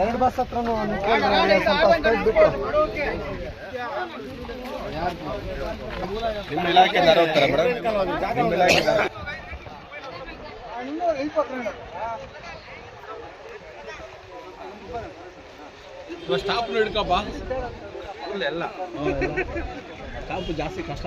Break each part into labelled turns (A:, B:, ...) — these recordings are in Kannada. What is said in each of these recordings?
A: ಎರಡು ಬಸ್ ಹತ್ರನೂ
B: ನಿಮ್ಮ ಇಲಾಖೆದಾರ ಮೇಡಮ್ ನಿಮ್ಮ ಸ್ಟಾಪ್ ಹಿಡ್ಕಪ್ಪ. ಎಲ್ಲ ಸ್ಟಾಪ್ ಜಾಸ್ತಿ ಕಷ್ಟ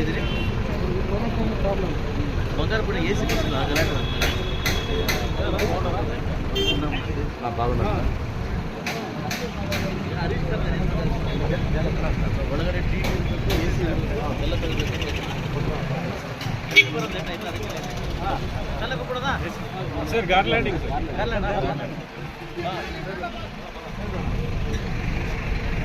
B: ಬಿದ್ದದೆ
C: ನಿನ್ನ ಹೆಸರಿಲ್ಲ ಏನಪ್ಪ ನಾನು ನೆನ್ಕೊಂಡಿರೋದು ಸರ್ ಗಾರ್ಲ್ಯಾಂಡಿಂಗ್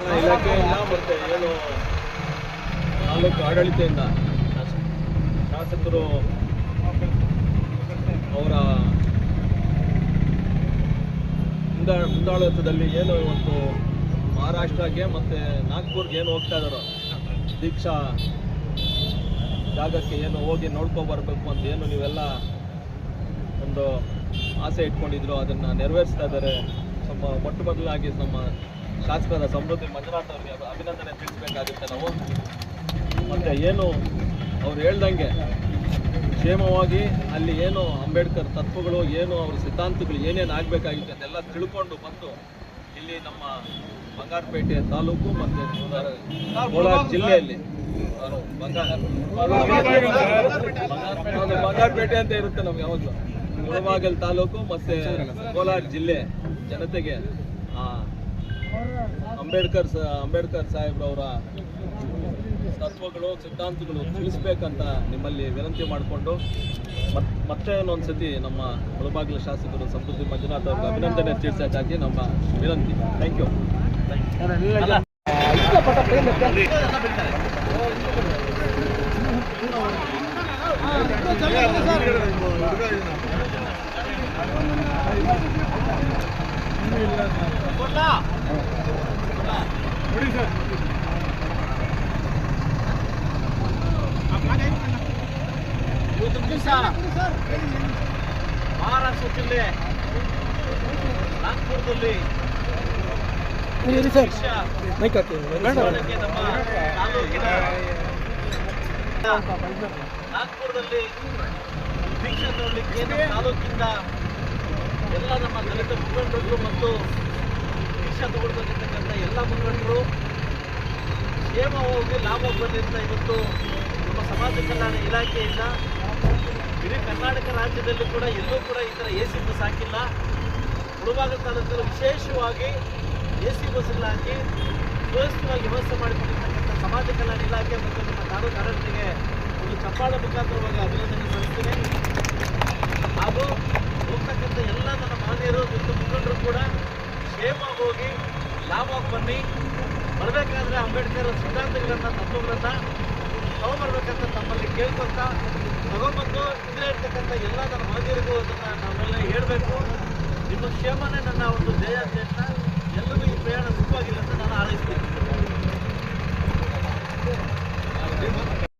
C: ಇಲಾಖೆಯಿಂದ ಮತ್ತೆ ಏನು ತಾಲೂಕು ಆಡಳಿತದಿಂದ ಶಾಸ- ಶಾಸಕರು ಅವರ ಮುಂದಾ ಮುಂದಾಳತ್ವದಲ್ಲಿ ಏನು ಇವತ್ತು ಮಹಾರಾಷ್ಟ್ರಕ್ಕೆ ಮತ್ತು ನಾಗ್ಪುರ್ಗೆ ಏನು ಹೋಗ್ತಾ ಇದ್ದಾರೋ ದೀಕ್ಷಾ ಜಾಗಕ್ಕೆ ಏನು ಹೋಗಿ ನೋಡ್ಕೊಬರ್ಬೇಕು ಅಂತ ಏನು ನೀವೆಲ್ಲ ಒಂದು ಆಸೆ ಇಟ್ಕೊಂಡಿದ್ರು ಅದನ್ನು ನೆರವೇರಿಸ್ತಾ ಇದ್ದಾರೆ. ನಮ್ಮ ಮೊಟ್ಟ ಮೊದಲಾಗಿ ನಮ್ಮ ಶಾಸಕರ ಸಮೃದ್ಧಿ ಮಂಜುನಾಥ್ ಅವರಿಗೆ ಅಭಿನಂದನೆ ತಿಳಿಸ್ಬೇಕಾಗುತ್ತೆ. ನಾವು ಮತ್ತು ಏನು ಅವ್ರು ಹೇಳ್ದಂಗೆ ಕ್ಷೇಮವಾಗಿ ಅಲ್ಲಿ ಏನು ಅಂಬೇಡ್ಕರ್ ತತ್ವಗಳು, ಏನು ಅವ್ರ ಸಿದ್ಧಾಂತಗಳು ಏನೇನು ಆಗಬೇಕಾಗಿತ್ತು ಅದೆಲ್ಲ ತಿಳ್ಕೊಂಡು ಬಂದು ಇಲ್ಲಿ ನಮ್ಮ ಬಂಗಾರಪೇಟೆ ತಾಲೂಕು ಮತ್ತು ಕೋಲಾರ ಜಿಲ್ಲೆಯಲ್ಲಿ ಬಂಗಾರಪೇಟೆ ಅಂತ ಇರುತ್ತೆ ನಮ್ಗೆ ಯಾವಾಗಲೂ. ಮುಳಬಾಗಲ್ ತಾಲೂಕು ಮತ್ತೆ ಕೋಲಾರ ಜಿಲ್ಲೆ ಜನತೆಗೆ ಅಂಬೇಡ್ಕರ್ ಅಂಬೇಡ್ಕರ್ ಸಾಹೇಬ್ರವರ ತತ್ವಗಳು ಸಿದ್ಧಾಂತಗಳು ತಿಳಿಸ್ಬೇಕಂತ ನಿಮ್ಮಲ್ಲಿ ವಿನಂತಿ ಮಾಡಿಕೊಂಡು ಮತ್ ಮತ್ತೆ ಇನ್ನೊಂದ್ಸತಿ ನಮ್ಮ ಮುಳಬಾಗಿಲು ಶಾಸಕರು ಸಮೃದ್ಧಿ ಮಂಜುನಾಥ್ ಅವ್ರಿಗೆ ಅಭಿನಂದನೆ ತಿಳಿಸೋಕ್ಕಾಗಿ ನಮ್ಮ ವಿನಂತಿ. ಥ್ಯಾಂಕ್ ಯು
D: ದಿವಸ ಮಹಾರಾಷ್ಟ್ರ ಜಿಲ್ಲೆ ನಾಗ್ಪುರದಲ್ಲಿ ನಾಗ್ಪುರದಲ್ಲಿ ನಮ್ಮ ತಾಲೂಕಿಂದ ಎಲ್ಲ ನಮ್ಮ ದಲಿತ ಮುಖಂಡರು ಮತ್ತು ದೀಕ್ಷಾ ತಗೊಳ್ಬೇಕಿರ್ತಕ್ಕಂಥ ಎಲ್ಲ ಮುಖಂಡರು ಕ್ಷೇಮ ಹೋಗಿ ಲಾಭ ಅಂತ ಇವತ್ತು ನಮ್ಮ ಸಮಾಜ ಕಲ್ಯಾಣ ಇಲಾಖೆಯಿಂದ ಇಡೀ ಕರ್ನಾಟಕ ರಾಜ್ಯದಲ್ಲಿ ಕೂಡ ಎಲ್ಲೂ ಕೂಡ ಈ ಥರ ಎ ಸಿ ಬಸ್ ಹಾಕಿಲ್ಲ. ಮುಳುಬಾಗ ತಾಲೂಕಲ್ಲಿ ವಿಶೇಷವಾಗಿ ಎ ಸಿ ಬಸ್ಗಳು ಹಾಕಿ ಸುವ್ಯವಸ್ಥಿತವಾಗಿ ವ್ಯವಸ್ಥೆ ಮಾಡಿಕೊಂಡಿರ್ತಕ್ಕಂಥ ಸಮಾಜ ಕಲ್ಯಾಣ ಇಲಾಖೆ ಮತ್ತು ನಮ್ಮ ತಾಲೂಕು ಆಡಳಿತಕ್ಕೆ ಒಂದು ಚಪ್ಪಾಳ ಮುಖಾಂತರವಾಗಿ ಅಭಿನಂದನೆ ಸಲ್ಲಿಸ್ತೇನೆ. ಹಾಗೂ ಹೋಗ್ತಕ್ಕಂಥ ಎಲ್ಲ ನನ್ನ ಮಹನೀಯರು ಮತ್ತು ಮುಖಂಡರು ಕೂಡ ಕ್ಷೇಮವಾಗಿ ಹೋಗಿ ಲಾಭವಾಗಿ ಬನ್ನಿ. ಬರಬೇಕಾದ್ರೆ ಅಂಬೇಡ್ಕರ್ ಸಿದ್ಧಾಂತಗಳನ್ನ, ತತ್ವಗಳನ್ನ ತಗೊಂಡ್ಬರ್ಬೇಕಂತ ತಮ್ಮಲ್ಲಿ ಕೇಳ್ಕೊಂತ ತಗೊಂಬಂದು ಇದ್ರೆ ಇರ್ತಕ್ಕಂಥ ಎಲ್ಲ ನನ್ನ ಮಹನೀಯರಿಗೂ ಅದನ್ನ ನಾವೆಲ್ಲ ಹೇಳಬೇಕು. ನಿಮ್ಮ ಕ್ಷೇಮನೇ ನನ್ನ ಒಂದು ಧ್ಯೇಯ ಅಂತ ಎಲ್ಲರಿಗೂ ಈ ಪ್ರಯಾಣ ಸುಖವಾಗಿಲ್ಲ ಅಂತ ನಾನು ಹಾರೈಸ್ತೇನೆ